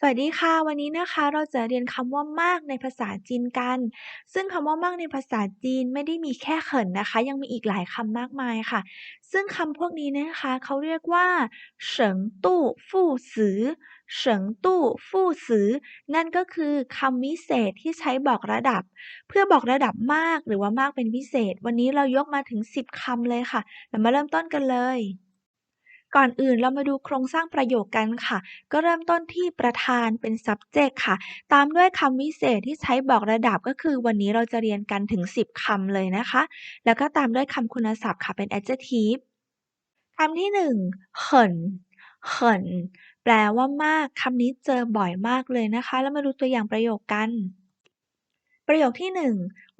สวัสดีค่ะ วันนี้นะคะเราจะเรียนคำว่ามากในภาษาจีนกัน ซึ่งคำว่ามากในภาษาจีนไม่ได้มีแค่เขินนะคะ ยังมีอีกหลายคำมากมายค่ะ ซึ่งคำพวกนี้นะคะเขาเรียกว่าเฉิงตู้ฟู่ซือเฉิงตู้ฟู่ซือนั่นก็คือคำวิเศษที่ใช้บอกระดับ เพื่อบอกระดับมากหรือว่ามากเป็นพิเศษ วันนี้เรายกมาถึง 10คำเลยค่ะเรามาเริ่มต้นกันเลย ก่อนอื่นเรามาดูโครงสร้างประโยคกันค่ะ ก็เริ่มต้นที่ประธานเป็น subject ค่ะ ตามด้วยคำวิเศษที่ใช้บอกระดับก็คือวันนี้เราจะเรียนกันถึง 10คำเลยนะคะ แล้วก็ตามด้วยคำคุณศัพท์ค่ะเป็น adjective คำที่หนึ่งเขินเขินแปลว่ามาก คำนี้เจอบ่อยมากเลยนะคะ แล้วมาดูตัวอย่างประโยคกัน ประโยคที่หนึ่ง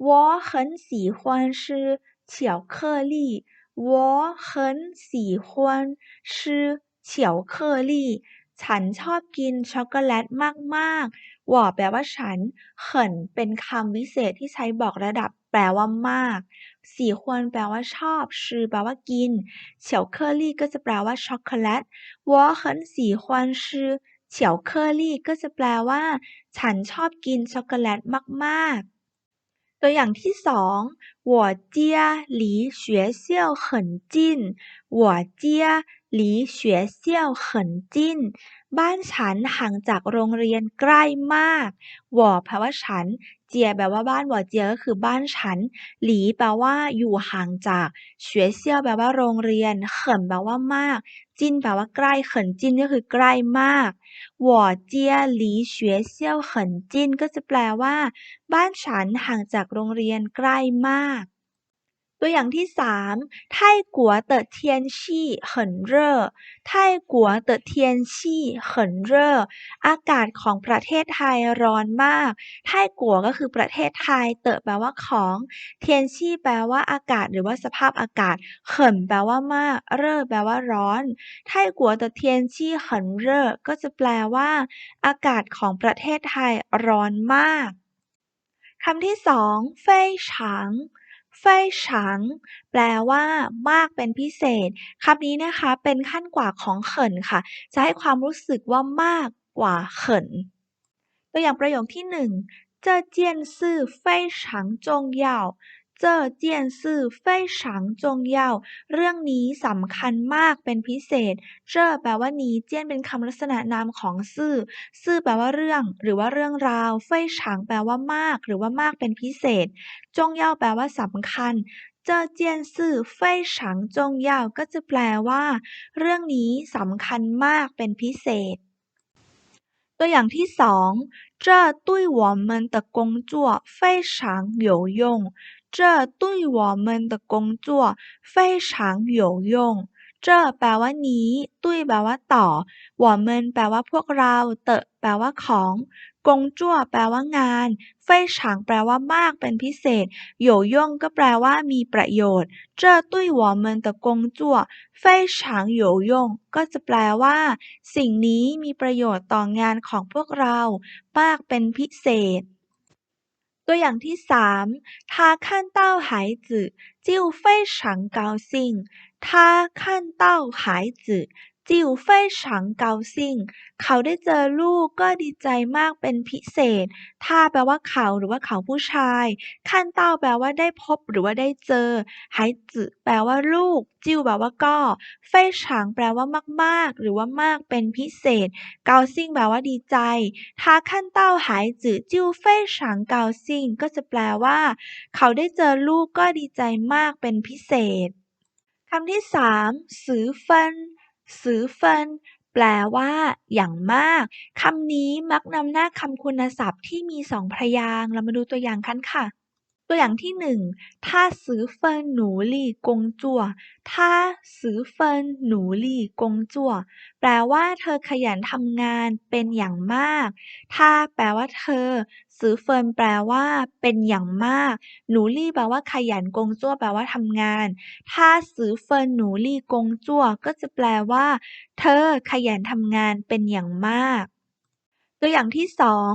我很喜欢吃巧克力 我很喜欢吃巧克力ฉันชอบกินช็อกโกแลตมากๆ我แปลว่าฉันเขินเป็นคำวิเศษที่ใช้บอกระดับ แปลว่ามากสีควรแปลว่าชอบชื่อแปลว่ากินเฉาเคอรี่ก็จะแปลว่าช็อกโกแลต我很喜欢吃เฉาเคอรี่ก็จะแปลว่า ฉันชอบกินช็อกโกแลตมากๆ ตัวอย่างที่สอง我家离学校很近我家离学校很近 บ้านฉันห่างจากโรงเรียนใกล้มาก我แปลว่าฉัน เจียแปลว่าบ้าน我เจียก็คือบ้านฉัน หลีแปลว่าอยู่ห่างจากเฉวยเซี่ยวแปลว่าโรงเรียนเขินแปลว่ามาก จินแปลว่าใกล้เขินจินก็คือใกล้มาก我家离学校很近ก็จะแปลว่า บ้านฉันห่างจากโรงเรียนใกล้มาก ตัวอย่างที่สามไทกัวเตอเทียนชี่เหินเร่อไทกัวเตอเทียนชี่เหนเรอากาศของประเทศไทยร้อนมาก ไทกัวก็คือประเทศไทย เตอแปลว่าของ เทียนชี่แปลว่าอากาศ หรือว่าสภาพอากาศ เหินแปลว่ามาก เร่แปลว่าร้อน ไทกัวเตอเทียนชี่เหินเร่ก็จะแปลว่า อากาศของประเทศไทยร้อนมาก คำที่สองเฟยฉาง ไฟฉัง แปลว่ามากเป็นพิเศษคำนี้นะคะเป็นขั้นกว่าของเขินค่ะ จะให้ความรู้สึกว่ามากกว่าเขิน ตัวอย่างประโยคที่หนึ่งเจเจียนซื่อไฟฉังจงยา เจ้อเจียนซื่อเฟ่ยฉังจงเย่าเรื่องนี้สำคัญมากเป็นพิเศษ เจ้อแปลว่านี้ เจียนเป็นคำลักษณะนามของซื่อ ซื่อแปลว่าเรื่อง หรือว่าเรื่องราว เฟ่ยฉังแปลว่ามาก หรือว่ามากเป็นพิเศษ จงเย่าแปลว่าสำคัญเจ้อเจียนซื่อเฟ่ยฉังจงเย่าก็จะแปลว่า เรื่องนี้สำคัญมากเป็นพิเศษ ตัวอย่างที่สองเจ้อตุ้ยหวอมเมินตะกงจั่วเฟ่ยฉังโยยง 这对我们的工作非常有用这แปลว่านี้ตุ้ยแปลว่าต่อ我们แปลว่าพวกเราเตะแปลว่าของกงจั่วแปลว่างานเฟยฉางแปลว่ามากเป็นพิเศษโยย่งก็แปลว่ามีประโยชน์这对我们的工作非常有用ก็จะแปลว่า สิ่งนี้มีประโยชน์ต่องานของพวกเรา มากเป็นพิเศษ ตัวอย่างที่สาม他看到孩子就非常高兴他看到孩子 จิวเฟ่ฉางเกาซิงเขาได้เจอลูกก็ดีใจมากเป็นพิเศษถ้าแปลว่าเขาหรือว่าเขาผู้ชาย ขั้นเต้าแปลว่าได้พบหรือว่าได้เจอหายจือแปลว่าลูก จิวแปลว่าก็เฟ่ฉางแปลว่ามากๆ หรือว่ามากเป็นพิเศษ เกาซิงแปลว่าดีใจถ้าขั้นเต้าหายจือจิวเฟ่ฉางเกาซิงก็จะแปลว่า เขาได้เจอลูกก็ดีใจมากเป็นพิเศษคำที่สามสือเฟิน ซื้อเฟินแปลว่า อย่างมากคำนี้มักนำหน้าคำคุณศัพท์ที่มีสองพยางค์ เรามาดูตัวอย่างกันค่ะ ตัวอย่างที่หนึ่งถ้าซื้อเฟินหนูลี่กงจั่วถ้าซื้อเฟินหนูลี่กงจั่วแปลว่าเธอขยันทำงานเป็นอย่างมาก ถ้าแปลว่าเธอ ซื้อเฟินแปลว่า เป็นอย่างมาก หนูลี่แปลว่าขยันกงจั่วแปลว่าทำงาน ถ้าซื้อเฟินหนูลี่กงจั่วก็จะแปลว่า เธอขยันทำงานเป็นอย่างมาก ตัวอย่างที่สอง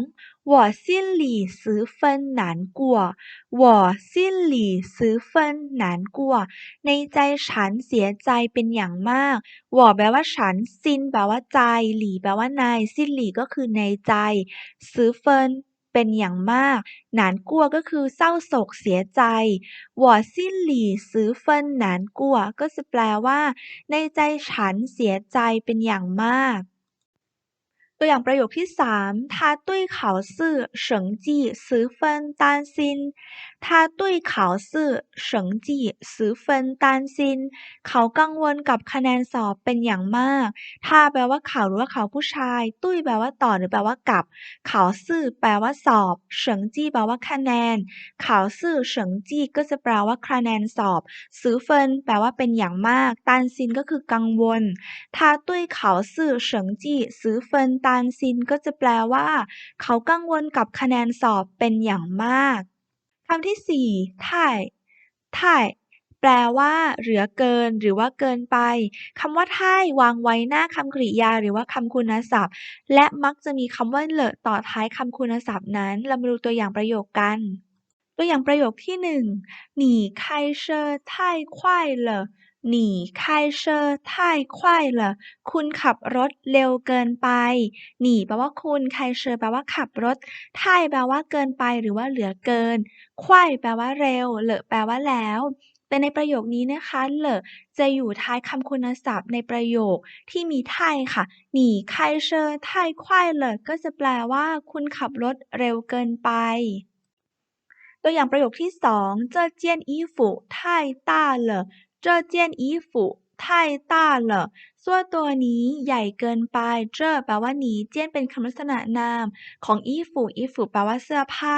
我心里十分难过我心里十分难过ในใจฉันเสียใจเป็นอย่างมาก我แปลว่าฉันซินแปลว่าใจหลี่แปลว่าในซินหลี่ก็คือในใจ十分เป็นอย่างมากหนานกัวก็คือเศร้าโศกเสียใจ我心里十分难过ก็จะแปลว่า ในใจฉันเสียใจเป็นอย่างมาก ตัวอย่างประโยคที่สาม他对考试成绩十分担心他对考试成绩十分担心เขากังวลกับคะแนนสอบเป็นอย่างมากถ้าแปลว่าเขาหรือว่าเขาผู้ชาย ตุ้ยแปลว่าต่อหรือแปลว่ากับเขาซื่อแปลว่าสอบเฉิงจี้แปลว่าคะแนนเขาซื่อเฉิงจี้ก็จะแปลว่าคะแนนสอบซื้อเฟินแปลว่าเป็นอย่างมากตันซินก็คือกังวล他对考试成绩 ารซินก็จะแปลว่า เขากังวลกับคะแนนสอบเป็นอย่างมากคำที่สี่ถ่ายถ่ายแปลว่าเหลือเกิน หรือว่าเกินไปคำว่าท่ายวางไว้หน้าคำกริยา หรือว่าคำคุณศัพท์ และมักจะมีคำว่าเลอะต่อท้ายคำคุณศัพท์นั้น เรามาดูตัวอย่างประโยคกัน ตัวอย่างประโยคที่หนึ่งหนีใครเชอร์ท่ายควายเลอ หนี开车太快了คุณขับรถเร็วเกินไปหนีแปลว่าคุณ开车แปลว่าขับรถ太แปลว่าเกินไปหรือว่าเหลือเกิน快แปลว่าเร็วเหลอแปลว่าแล้ว แต่ในประโยคนี้นะคะเหลอจะอยู่ท้ายคำคุณศัพท์ในประโยคที่มี太ค่ะหนี开车太快了ก็จะแปลว่า คุณขับรถเร็วเกินไป ตัวอย่างประโยคที่สอง这件衣服太大了 这件衣服太大了เสื้อตัวนี้ใหญ่เกินไปเจ้อแปลว่านี้เจี้ยนเป็นคำลักษณะนาม ของอีฝูอีฝูแปลว่าเสื้อผ้า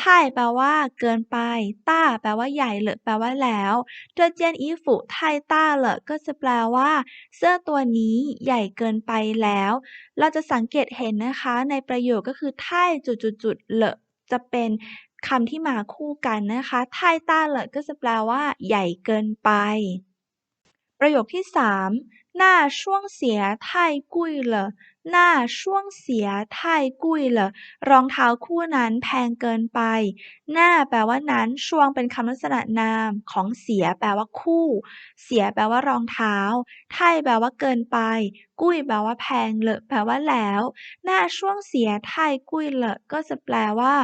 ท่ายแปลว่า เกินไป ต้า แปลว่าใหญ่เหลอแปลว่าแล้วเจ้าเจี้ยนอีฝูท่ายต้าเหลอก็จะแปลว่า เสื้อตัวนี้ใหญ่เกินไปแล้ว เราจะสังเกตเห็นนะคะ ในประโยคก็คือท่ายจุดๆเหลอจะเป็น คำที่มาคู่กันนะคะท่ายต้าเหลอก็จะแปลว่า ใหญ่เกินไป ประโยคที่สาม 那双鞋太贵了那双鞋太贵了รองเท้าคู่นั้นแพงเกินไปหน้าแปลว่านั้นช่วงเป็นคำลักษณะนามของเสียแปลว่าคู่ เสียแปลว่ารองเท้าไทยแปลว่าเกินไป กุ้ยแปลว่าแพงเลอะแปลว่าแล้ว หน้าช่วงเสียไทยกุ้ยเลอะก็จะแปลว่า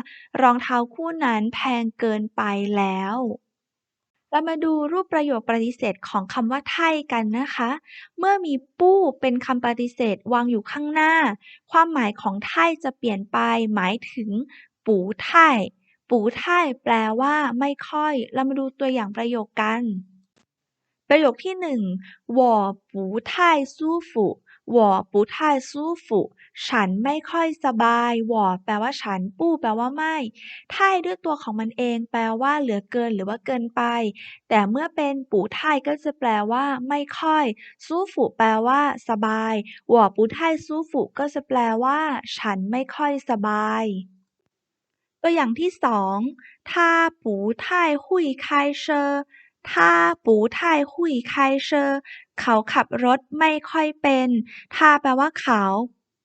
รองเท้าคู่นั้นแพงเกินไปแล้ว เรามาดูรูปประโยคปฏิเสธของคำว่าไทยกันนะคะ เมื่อมีปู้เป็นคำปฏิเสธวางอยู่ข้างหน้า ความหมายของไทยจะเปลี่ยนไป หมายถึง ปู่ไทยปู่ไทยแปลว่าไม่ค่อย เรามาดูตัวอย่างประโยคกัน ประโยคที่หนึ่งวอปู่ไทยสู้ฝู 舒服我不太舒服ฉันไม่ค่อยสบาย我แปลว่าฉัน ปู้แปลว่าไม่ท่ายด้วยตัวของมันเอง แปลว่า เหลือเกินหรือว่าเกินไป แต่เมื่อเป็นปูท่ายก็จะแปลว่า ไม่ค่อยซูฝูแปลว่า สบาย我不太舒服ก็จะแปลว่า ฉันไม่ค่อยสบาย ตัวอย่างที่สอง他不太会开车 ถ้าปูไทยหุยไคเชอ เขาขับรถไม่ค่อยเป็น ถ้าแปลว่าเขา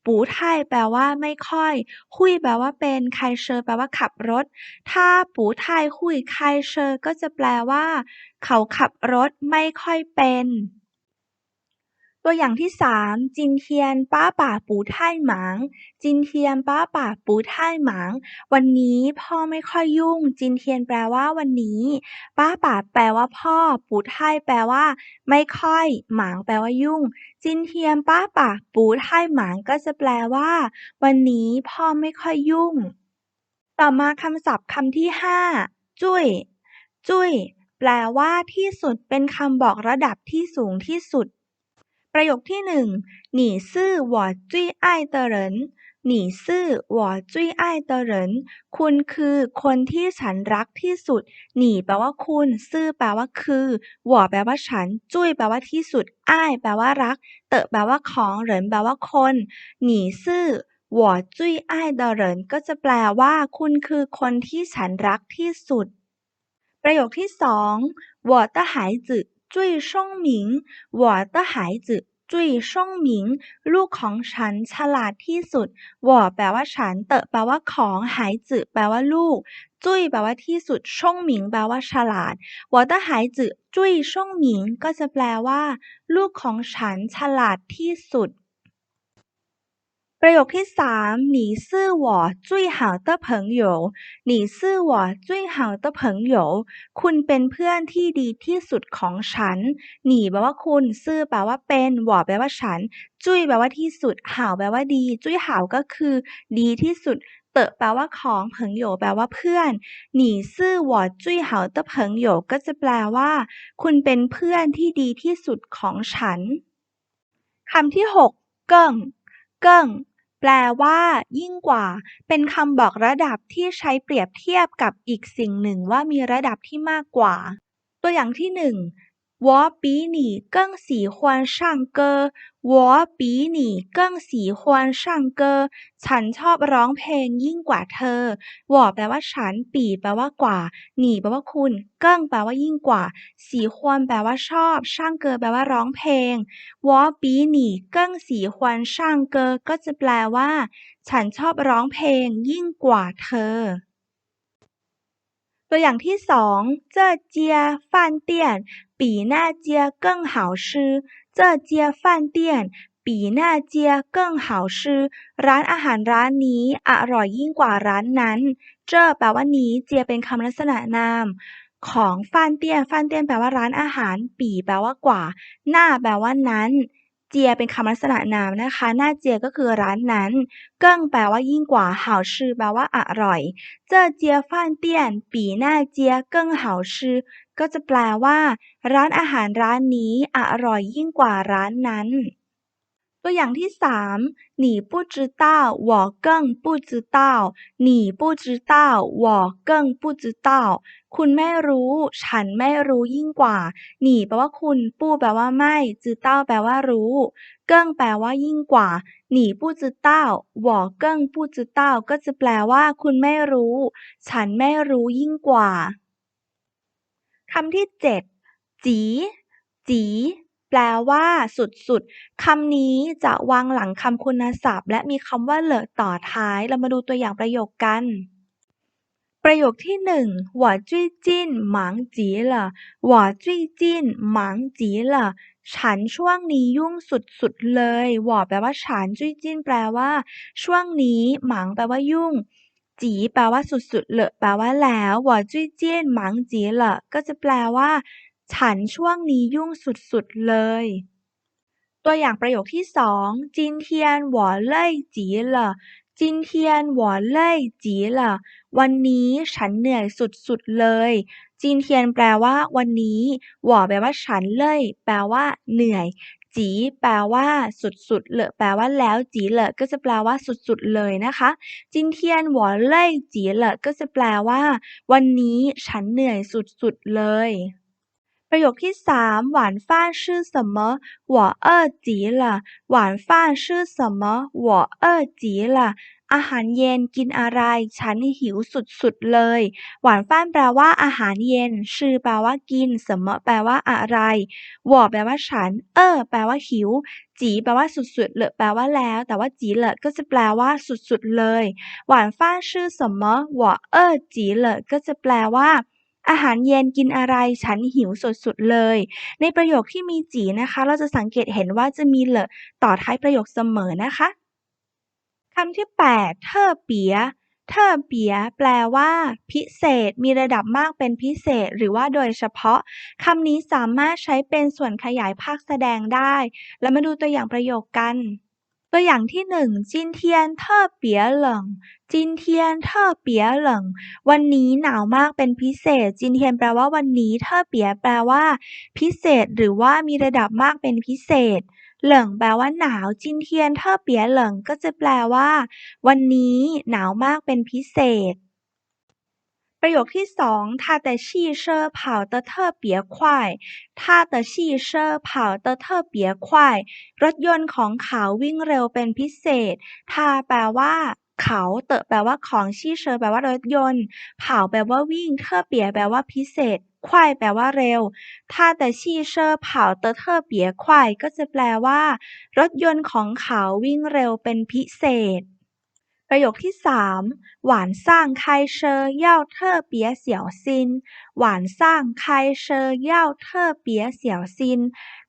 ปูไทยแปลว่าไม่ค่อย หุยแปลว่าเป็น ไคเชอ แปลว่าขับรถ ถ้าปูไทยหุยไคเชอ ก็จะแปลว่า เขาขับรถไม่ค่อยเป็น ตัวอย่างที่สามจินเทียนป้าป่าปูไท่หมาง จินเทียนป้าป่าปูไท่หมาง วันนี้พ่อไม่ค่อยยุ่ง จินเทียนแปลว่าวันนี้ ป้าป่าแปลว่าพ่อ ปูไท่แปลว่า ไม่ค่อย หมางแปลว่ายุ่ง จินเทียนป้าป่าปูไท่หมางก็จะแปลว่า วันนี้พ่อไม่ค่อยยุ่ง ต่อมาคำศัพท์คำที่ห้าจุ้ย จุ้ย แปลว่าที่สุดเป็นคำบอกระดับที่สูงที่สุด ประโยคที่หนึ่ง你是我最爱的人你是我最爱的人คุณคือคนที่ฉันรักที่สุดหนีแปลว่าคุณซื่อแปลว่าคือหวแปลว่าฉัน จุ้ยแปลว่าที่สุด อ้ายแปลว่ารัก เตอแปลว่าของเหรินแปลว่าคนหนีซื่อ我最爱的人ก็จะแปลว่า คุณคือคนที่ฉันรักที่สุด ประโยคที่สอง我的孩子 最聪明我的孩子 จุ้ยช่งหมิง ลูกของฉันฉลาดที่สุด我แปลว่าฉัน เต๋อแปลว่าของหายจือแปลว่าลูก จุ้ยแปลว่าที่สุดช่งหมิงแปลว่าฉลาด我的孩子จุ้ยช่งหมิงก็จะแปลว่า ลูกของฉันฉลาดที่สุด ประโยคที่สาม你是我最好的朋友你是我最好的朋友คุณเป็นเพื่อนที่ดีที่สุดของฉันหนีแปลว่าคุณซื่อแปลว่าเป็นหวอแปลว่าฉัน จุ้ยแปลว่าที่สุดห่าวแปลว่าดี จุ้ยห่าวก็คือ ดีที่สุด เต๋อแปลว่าของเผิงโหยแปลว่าเพื่อนหนีซื่อหวอจุ้ยห่าวเตอเผิงโหยก็จะแปลว่า คุณเป็นเพื่อนที่ดีที่สุดของฉันคำที่หกเกิ้งเกิ้ง แปลว่า ยิ่งกว่า เป็นคำบอกระดับที่ใช้เปรียบเทียบกับอีกสิ่งหนึ่งว่ามีระดับที่มากกว่า ตัวอย่างที่หนึ่ง 我比你更喜欢唱歌我比你更喜欢唱歌ฉันชอบร้องเพลงยิ่งกว่าเธอ我แปลว่าฉันปีแปลว่ากว่าหนีแปลว่าคุณเกิ้งแปลว่ายิ่งกว่าสีควรแปลว่าชอบช่างเกอแปลว่าร้องเพลง我比你更喜欢唱歌ก็จะแปลว่า ฉันชอบร้องเพลงยิ่งกว่าเธอ ตัวอย่างที่สอง这家饭店 比那家更好吃这家饭店比那家更好吃ร้านอาหารร้านนี้อร่อยยิ่งกว่าร้านนั้นเจ้อแปลว่านี้ เจียเป็นคำลักษณะนาม ของฟานเตี้ยนฟานเตี้ยนแปลว่าร้านอาหาร ปีแปลว่ากว่า หน้าแปลว่านั้นเจียเป็นคำลักษณะนามนะคะ หน้าเจียก็คือร้านนั้น เกิ้งแปลว่ายิ่งกว่า好吃แปลว่าอร่อย这家饭店比那家更好吃ก็ ก็จะแปลว่า ร้านอาหารร้านนี้อร่อยยิ่งกว่าร้านนั้น ตัวอย่างที่สามหนีปู้จื้อเต้าหวอเกิ้งปู้จื้คุณไม่รู้ ฉันไม่รู้ยิ่งกว่า หนีแปลว่าคุณ ปู้แปลว่าไม่จื้อเต้าแปลว่ารู้ เกิ้งแปลว่ายิ่งกว่า หนีปู้จื้อเต้าหวอเ道ก็จะแปลว่า คุณไม่รู้ ฉันไม่รู้ยิ่งกว่า คำที่เจ็ดจี จี แปลว่า สุดๆ คำนี้จะวางหลังคำคุณศัพท์ และมีคำว่าเหลอต่อท้าย เรามาดูตัวอย่างประโยคกันประโยคที่หนึ่ง我最近忙极了我最近忙极了ฉันช่วงนี้ยุ่งสุดๆเลยหวอแปลว่าฉันจุ้ยจิ้นแปลว่า ช่วงนี้หมังแปลว่ายุ่ง จีแปลว่าสุดๆเลยแปลว่าแล้วหวอจุ้ยเจี้ยนหมังจีเหละก็จะแปลว่า ฉันช่วงนี้ยุ่งสุดๆเลย ตัวอย่างประโยคที่สองจินเทียนหวอเล่ยจีเหละจินเทียนหวอเล่ยจีเหละวันนี้ฉันเหนื่อยสุดๆเลย จินเทียนแปลว่า วันนี้ หวอแปลว่าฉันเล่ยแปลว่า เหนื่อย จีแปลว่า สุดๆเลยแปลว่าแล้ว จีเลยก็จะแปลว่าสุดๆเลยนะคะจินเทียนหวอเล่ยจีเลยก็จะแปลว่า วันนี้ฉันเหนื่อยสุดๆเลยประโยคที่สาม晚饭吃什么我饿极了晚饭吃什么我饿极了 อาหารเย็นกินอะไร ฉันหิวสุดๆเลย หวานฟ้านแปลว่าอาหารเย็น ชื่อแปลว่ากินสมะแปลว่าอะไรหวอแปลว่าฉัน เออ แปลว่าหิว จีแปลว่าสุดๆ เลยแปลว่าแล้ว แต่ว่าจีเลยก็จะแปลว่าสุดๆเลย หวานฟ้านชื่อสมะหวอเออ จีเลยก็จะแปลว่าอาหารเย็นกินอะไรฉันหิวสุดๆเลย ในประโยคที่มีจีนะคะ เราจะสังเกตเห็นว่าจะมีเลต่อท้ายประโยคเสมอนะคะำที่แปดเทอเปียเทอเปีย แปลว่า พิเศษ มีระดับมากเป็นพิเศษ หรือว่าโดยเฉพาะคำนี้สามารถใช้เป็นส่วนขยายภาคแสดงได้ แล้วมาดูตัวอย่างประโยคกัน ตัวอย่างที่หนึ่งจินเทียนเทอเปียเหลิงจินเทียนเทอเปียเหลิงวันนี้หนาวมากเป็นพิเศษ จินเทียนแปลว่าวันนี้เทอเปียแปลว่า พิเศษ หรือว่ามีระดับมากเป็นพิเศษ เหลิงแปลว่าหนาวจินเทียนเทอเปียเหลิงก็จะแปลว่า วันนี้หนาวมากเป็นพิเศษ ประโยคที่สอง他的汽车跑得特别快他的汽车跑得特别快รถยนต์ของเขาวิ่งเร็วเป็นพิเศษทาแปลว่า เขาเตอแปลว่าของชีเชอแปลว่ารถยนต์เผาแปลว่าวิ่งเทอเปียแปลว่าพิเศษ 快แปลว่าเร็ว ถ้าแต่ชีเชอร์เผาเตอเทอเปีย快ก็จะแปลว่า รถยนต์ของเขาวิ่งเร็วเป็นพิเศษ ประโยคที่สามหวานซ่างไคเชอเย่าเท่อเปียเสียวซิน หวานซ่างไคเชอเย่าเท่อเปียเสียวซิน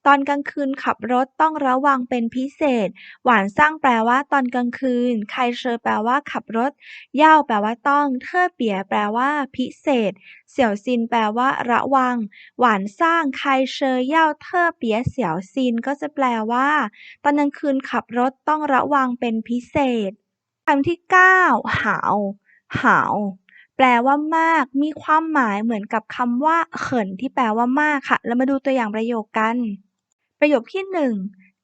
ตอนกลางคืนขับรถต้องระวังเป็นพิเศษ หวานซ่างแปลว่าตอนกลางคืน ไคเชอแปลว่าขับรถ เย่าแปลว่าต้องเธอเปียแปลว่าพิเศษ เสี่ยวซินแปลว่า ระวัง หวานซ่างไคเชอเย่าเท่อเปียเสี่ยวซิน ก็จะแปลว่า ตอนกลางคืนขับรถต้องระวังเป็นพิเศษ คำที่ 9 how how แปลว่ามาก มีความหมายเหมือนกับคำว่า เขินที่แปลว่ามากค่ะแล้วมาดูตัวอย่างประโยคกัน ประโยคที่หนึ่ง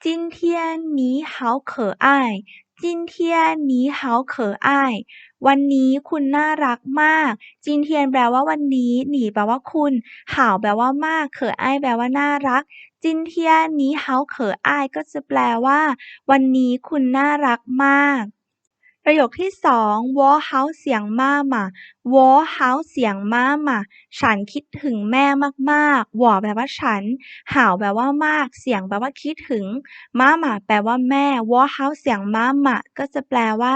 จินเทียนนี้เขาเขออายจินเทียนนี้เขาเขออายวันนี้คุณน่ารักมาก จินเทียนแปลว่าวันนี้ หนีแปลว่าคุณห่าวแปลว่ามาก เขออายแปลว่าน่ารัก จินเทียนนี้เขาเขออายก็จะแปลว่า วันนี้คุณน่ารักมาก ประโยคที่สองวอเฮาเสียงมาหมาวอเฮาเสียงมาหมาฉันคิดถึงแม่มากๆวอแปลว่าฉันหาวแปลว่ามาก เสียงแปลว่าคิดถึงมาหมาแปลว่าแม่วอเฮาเสียงมาหมาก็จะแปลว่า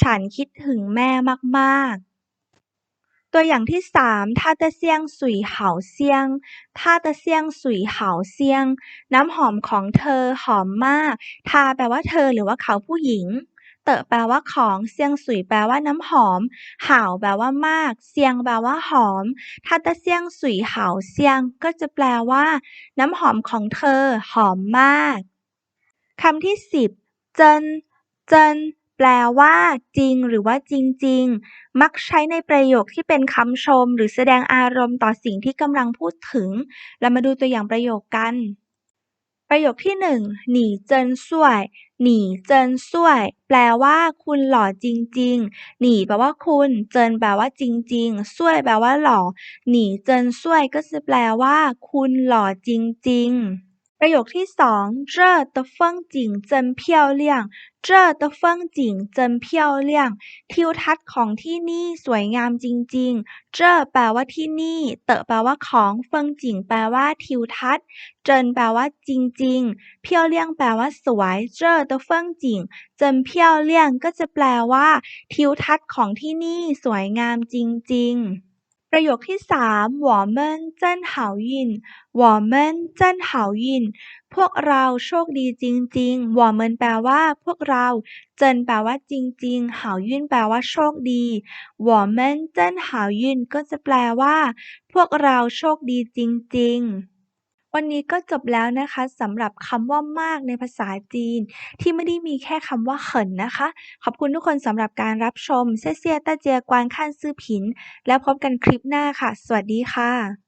ฉันคิดถึงแม่มากๆัวอย่างที่สามท่าตะเซียงสุยเห่าเซียงท่าตะเซียงสุยเห่าเซียง น้ำหอมของเธอหอมมากทาแปลว่าเธอหรือว่าเขาผู้หญิง เต๋อแปลว่าของเซียงสุยแปลว่าน้ำหอมห่าวแปลว่ามาก เซียงแปลว่าหอมถ้าตะเซียงสุยห่าวเซียง ก็จะแปลว่า น้ำหอมของเธอ หอมมากคำที่สิบเจินเจินแปลว่าจริงหรือว่าจริง ๆ มักใช้ในประโยคที่เป็นคำชม หรือแสดงอารมณ์ต่อสิ่งที่กำลังพูดถึง เรามาดูตัวอย่างประโยคกัน ประโยคที่หนึ่งหนีเจินสวยหนีเจินสวย แปลว่าคุณหล่อจริง ๆ หนีแปลว่าคุณ เจินแปลว่าจริงๆสวยแปลว่าหล่อ หนีเจินสวยก็จะแปลว่า คุณหล่อจริง ๆ ประโยคที่สอง这的风景真漂亮这的风景真漂亮ทิวทัศน์ของที่นี่สวยงามจริงๆเจ้แปลว่าที่นี่ เต๋อแปลว่าของเฟิงจิงแปลว่าทิวทัศน์เจินแปลว่าจริงๆเพียวเลี่ยงแปลว่าสวยเจ้的风景真漂亮ก็จะแปลว่า ทิวทัศน์ของที่นี่สวยงามจริงๆ ประโยคที่สาม我们真好运我们真好运พวกเราโชคดีจริงๆ我们แปลว่า พวกเรา เจินแปลว่าจริงๆ好运แปลว่าโชคดี我们真好运ก็จะแปลว่า พวกเราโชคดีจริงๆ วันนี้ก็จบแล้วนะคะสำหรับคำว่ามากในภาษาจีน ที่ไม่ได้มีแค่คำว่าเขินนะคะ ขอบคุณทุกคนสำหรับการรับชมเซียเซียตาเจียกวานขั้นซื่อผิน แล้วพบกันคลิปหน้าค่ะ สวัสดีค่ะ